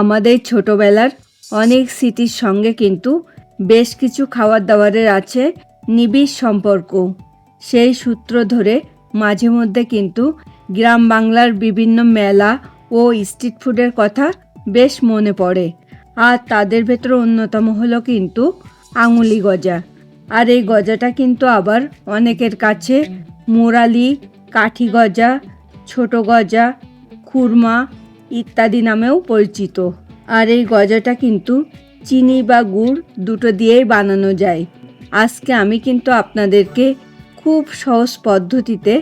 আমাদের ছোটবেলার অনেক স্মৃতির সঙ্গে কিন্তু বেশ কিছু খাবার দাবারের আছে নিবিড় সম্পর্ক। সেই সূত্র ধরে মাঝে মধ্যে কিন্তু গ্রাম বাংলার বিভিন্ন মেলা ও স্ট্রিট ফুডের কথা বেশ মনে পড়ে। আর তাদের ভেতর অন্যতম হলো কিন্তু আঙুলি গজা। আর এই গজাটা কিন্তু আবার অনেকের কাছে মুরালি, কাঠি গজা, ছোট গজা, খুরমা ইত্যাদি নামেও পরিচিত। আর এই গজাটা কিন্তু চিনি বা গুড় দুটো দিয়েই বানানো যায়। আজকে আমি কিন্তু আপনাদেরকে খুব সহজ পদ্ধতিতে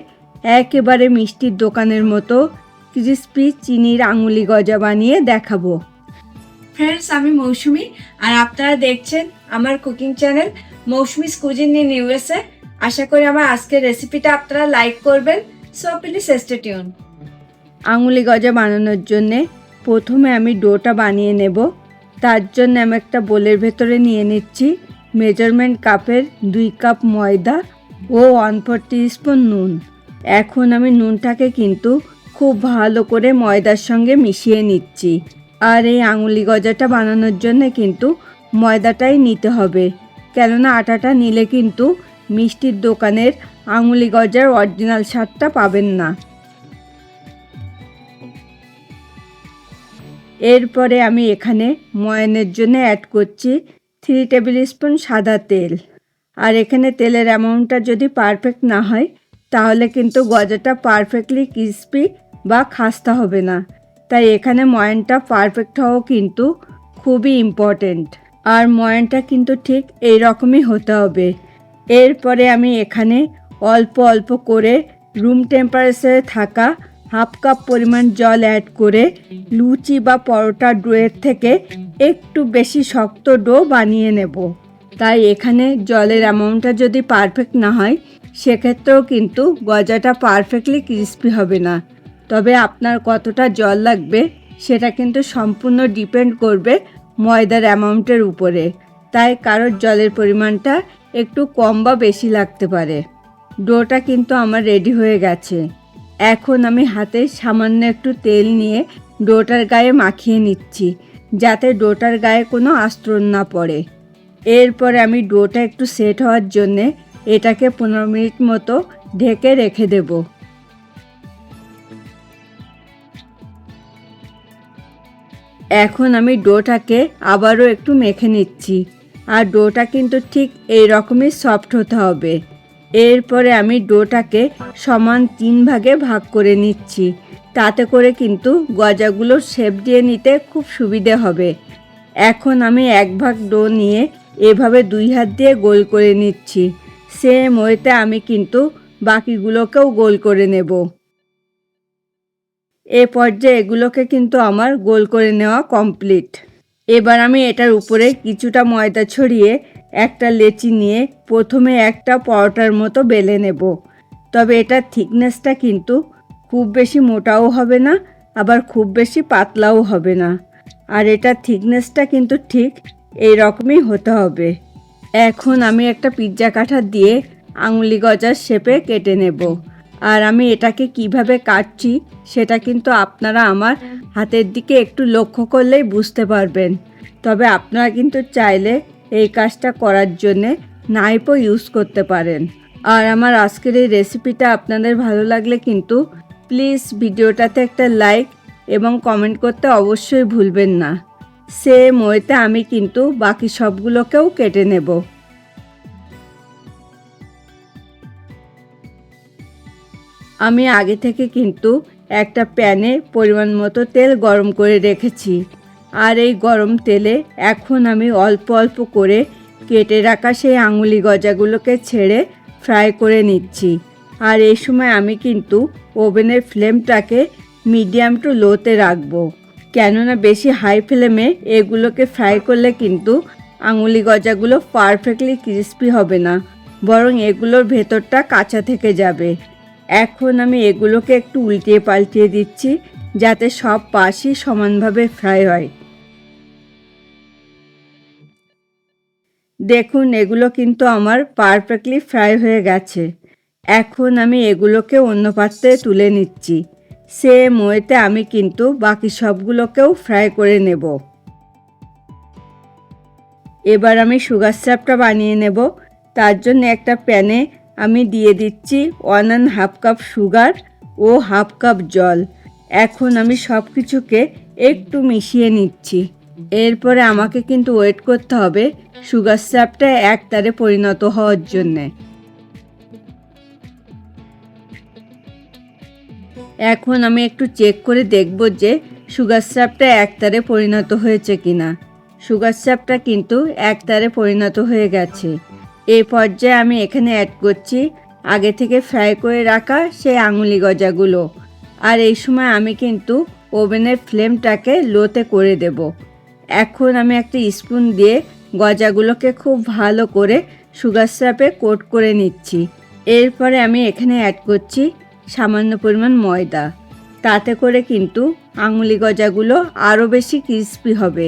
একেবারে মিষ্টির দোকানের মতো ক্রিস্পি চিনির আঙুলি গজা বানিয়ে দেখাবো। ফ্রেন্ডস আমি মৌসুমি, আর আপনারা দেখছেন আমার cooking channel Mousumi's cuisine in USA আশা করি আমার আজকের রেসিপিটা আপনারা লাইক করবেন সো প্লিজ স্টে টিউন আঙুলি গজা বানানোর জন্যে প্রথমে আমি ডোটা বানিয়ে নেব। তার জন্য আমি একটা বোলের ভেতরে নিয়ে নিচ্ছি মেজারমেন্ট কাপের দুই কাপ ময়দা ও ওয়ান ফোর স্পুন নুন। এখন আমি নুনটাকে কিন্তু খুব ভালো করে ময়দার সঙ্গে মিশিয়ে নিচ্ছি। আর এই আঙুলি গজাটা বানানোর জন্য কিন্তু ময়দাটাই নিতে হবে। কেননা আটাটা নিলে কিন্তু মিষ্টির দোকানের আঙুলি গজার অরিজিনাল স্বাদটা পাবেন না। এরপরে আমি এখানে ময়নের জন্য অ্যাড করছি থ্রি টেবিল স্পুন সাদা তেল। আর এখানে তেলের অ্যামাউন্টটা যদি পারফেক্ট না হয়, তাহলে কিন্তু গজাটা পারফেক্টলি ক্রিস্পি বা খাস্তা হবে না। তাই এখানে ময়নটা পারফেক্ট হওয়া কিন্তু খুবই ইম্পর্টেন্ট আর ময়নটা কিন্তু ঠিক এই রকমই হতে হবে। এরপরে আমি এখানে অল্প অল্প করে রুম টেম্পারেচারে থাকা হাফ কাপ পরিমাণ জল অ্যাড করে লুচি বা পরোটা ডোয়ের থেকে একটু বেশি শক্ত ডো বানিয়ে নেব। তাই এখানে জলের অ্যামাউন্টটা যদি পারফেক্ট না হয়, সেক্ষেত্রেও কিন্তু গজাটা পারফেক্টলি ক্রিস্পি হবে না। তবে আপনার কতটা জল লাগবে, সেটা কিন্তু সম্পূর্ণ ডিপেন্ড করবে ময়দার অ্যামাউন্টের উপরে। তাই কারোর জলের পরিমাণটা একটু কম বা বেশি লাগতে পারে। ডোটা কিন্তু আমার রেডি হয়ে গেছে। এখন আমি হাতে সামান্য একটু তেল নিয়ে ডোটার গায়ে মাখিয়ে নিচ্ছি, যাতে ডোটার গায়ে কোনো আস্তরণ না পড়ে। এরপরে আমি ডোটা একটু সেট হওয়ার জন্যে এটাকে পনেরো মিনিট মতো ঢেকে রেখে দেব। এখন আমি ডোটাকে আবারও একটু মেখে নিচ্ছি, আর ডোটা কিন্তু ঠিক এই রকমই সফট হতে হবে। এরপরে আমি ডোটাকে সমান তিন ভাগে ভাগ করে নিচ্ছি। তাতে করে কিন্তু গজাগুলো শেপ দিয়ে নিতে খুব সুবিধে হবে। এখন আমি এক ভাগ ডো নিয়ে এভাবে দুই হাত দিয়ে গোল করে নিচ্ছি। সেম ওয়েতে আমি কিন্তু বাকিগুলোকেও গোল করে নেব। এ পর্যায়ে এগুলোকে কিন্তু আমার গোল করে নেওয়া কমপ্লিট এবার আমি এটার উপরে কিছুটা ময়দা ছড়িয়ে একটা লেচি নিয়ে প্রথমে একটা পরোটার মতো বেলে নেব। তবে এটার থিকনেসটা কিন্তু খুব বেশি মোটাও হবে না, আবার খুব বেশি পাতলাও হবে না। আর এটার থিকনেসটা কিন্তু ঠিক এই রকমই হতে হবে। এখন আমি একটা পিৎজা কাঠা দিয়ে আঙুলি গজার শেপে কেটে নেব। আর আমি এটাকে কীভাবে কাটছি সেটা কিন্তু আপনারা আমার হাতের দিকে একটু লক্ষ্য করলেই বুঝতে পারবেন। তবে আপনারা কিন্তু চাইলে এই কাজটা করার জন্যে নাইফও ইউজ করতে পারেন। আর আমার আজকের এই রেসিপিটা আপনাদের ভালো লাগলে কিন্তু প্লিজ ভিডিওটাতে একটা লাইক এবং কমেন্ট করতে অবশ্যই ভুলবেন না। সেম ওয়েতে আমি কিন্তু বাকি সবগুলোকেও কেটে নেব। আমি আগে থেকে কিন্তু একটা প্যানে পরিমাণ মতো তেল গরম করে রেখেছি। আর এই গরম তেলে এখন আমি অল্প অল্প করে কেটে রাখা সেই আঙুলি গজাগুলোকে ছেড়ে ফ্রাই করে নিচ্ছি। আর এই সময় আমি কিন্তু ওভেনের ফ্লেমটাকে মিডিয়াম টু লোতে রাখব। কেননা বেশি হাই ফ্লেমে এগুলোকে ফ্রাই করলে কিন্তু আঙুলি গজাগুলো পারফেক্টলি ক্রিস্পি হবে না, বরং এগুলোর ভেতরটা কাঁচা থেকে যাবে। এখন আমি এগুলোকে একটু উল্টিয়ে পাল্টিয়ে দিচ্ছি, যাতে সব পাশই সমানভাবে ফ্রাই হয়। দেখুন, এগুলো কিন্তু আমার পারফেক্টলি ফ্রাই হয়ে গেছে। এখন আমি এগুলোকে অন্য পাত্রে তুলে নিচ্ছি। সেম ওয়েতে আমি কিন্তু বাকি সবগুলোকেও ফ্রাই করে নেব। এবার আমি সুগার স্যাপটা বানিয়ে নেব। তার জন্য একটা প্যানে আমি দিয়ে দিচ্ছি one and half cup sugar O half cup জল। এখন আমি সব কিছুকে একটু মিশিয়ে নিচ্ছি। এরপরে আমাকে কিন্তু ওয়েট করতে হবে সুগার স্যাপটা এক তারে পরিণত হওয়ার জন্যে। এখন আমি একটু চেক করে দেখব যে সুগার স্যাপটা একতারে পরিণত হয়েছে কিনা। সুগার স্যাপটা কিন্তু একতারে পরিণত হয়ে গেছে। এই পর্যায়ে আমি এখানে অ্যাড করছি আগে থেকে ফ্রাই করে রাখা সেই আঙুলি গজাগুলো। আর এই সময় আমি কিন্তু ওভেনের ফ্লেমটাকে লোতে করে দেব। এখন আমি একটা স্পুন দিয়ে গজাগুলোকে খুব ভালো করে সুগার স্যাপে কোট করে নিচ্ছি। এরপরে আমি এখানে অ্যাড করছি সামান্য পরিমাণ ময়দা। তাতে করে কিন্তু আঙুলি গজাগুলো আরও বেশি ক্রিস্পি হবে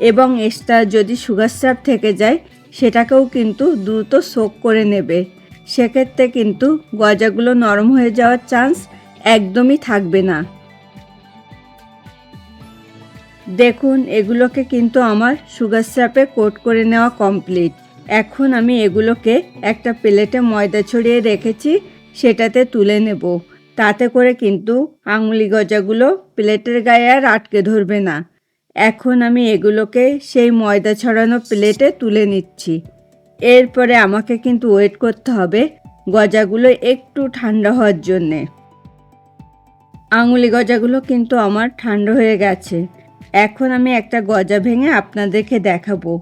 এবং এক্সট্রা যদি সুগার স্যাপ থেকে যায়, সেটাকেও কিন্তু দ্রুত সোক করে নেবে। সেক্ষেত্রে কিন্তু গজাগুলো নরম হয়ে যাওয়ার চান্স একদমই থাকবে না। দেখুন, এগুলোকে কিন্তু আমার সুগার স্যাপে কোট করে নেওয়া কমপ্লিট এখন আমি এগুলোকে একটা প্লেটে ময়দা ছড়িয়ে রেখেছি, সেটাতে তুলে নেব। তাতে করে কিন্তু আঙুলি গজাগুলো প্লেটের গায়ে আর আটকে ধরবে না। এখন আমি এগুলোকে সেই ময়দা ছড়ানো প্লেটে তুলে নিচ্ছি। এরপরে আমাকে কিন্তু ওয়েট করতে হবে গজাগুলো একটু ঠান্ডা হওয়ার জন্যে। আঙুলি গজাগুলো কিন্তু আমার ঠান্ডা হয়ে গেছে। এখন আমি একটা গজা ভেঙে আপনাদেরকে দেখাবো।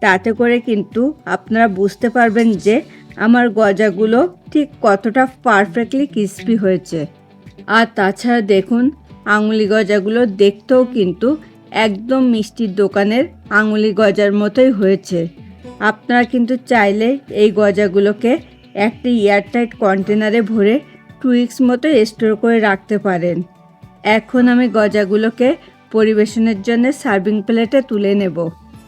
তাতে করে কিন্তু আপনারা বুঝতে পারবেন যে আমার গজাগুলো ঠিক কতটা পারফেক্টলি ক্রিস্পি হয়েছে। আর তাছাড়া দেখুন, আঙুলি গজাগুলো দেখতেও কিন্তু একদম মিষ্টির দোকানের আঙুলি গজার মতোই হয়েছে। আপনারা কিন্তু চাইলে এই গজাগুলোকে একটি এয়ারটাইট কন্টেনারে ভরে টু উইক্স মতো স্টোর করে রাখতে পারেন। এখন আমি গজাগুলোকে পরিবেশনের জন্য সার্ভিং প্লেটে তুলে নেব।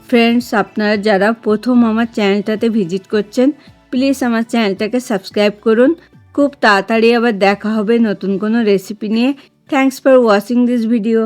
ফ্রেন্ডস আপনারা যারা প্রথম আমার চ্যানেলটাতে ভিজিট করছেন প্লিজ আমার চ্যানেলটাকে সাবস্ক্রাইব করুন। খুব তাড়াতাড়ি আবার দেখা হবে নতুন কোনো রেসিপি নিয়ে। Thanks for watching this video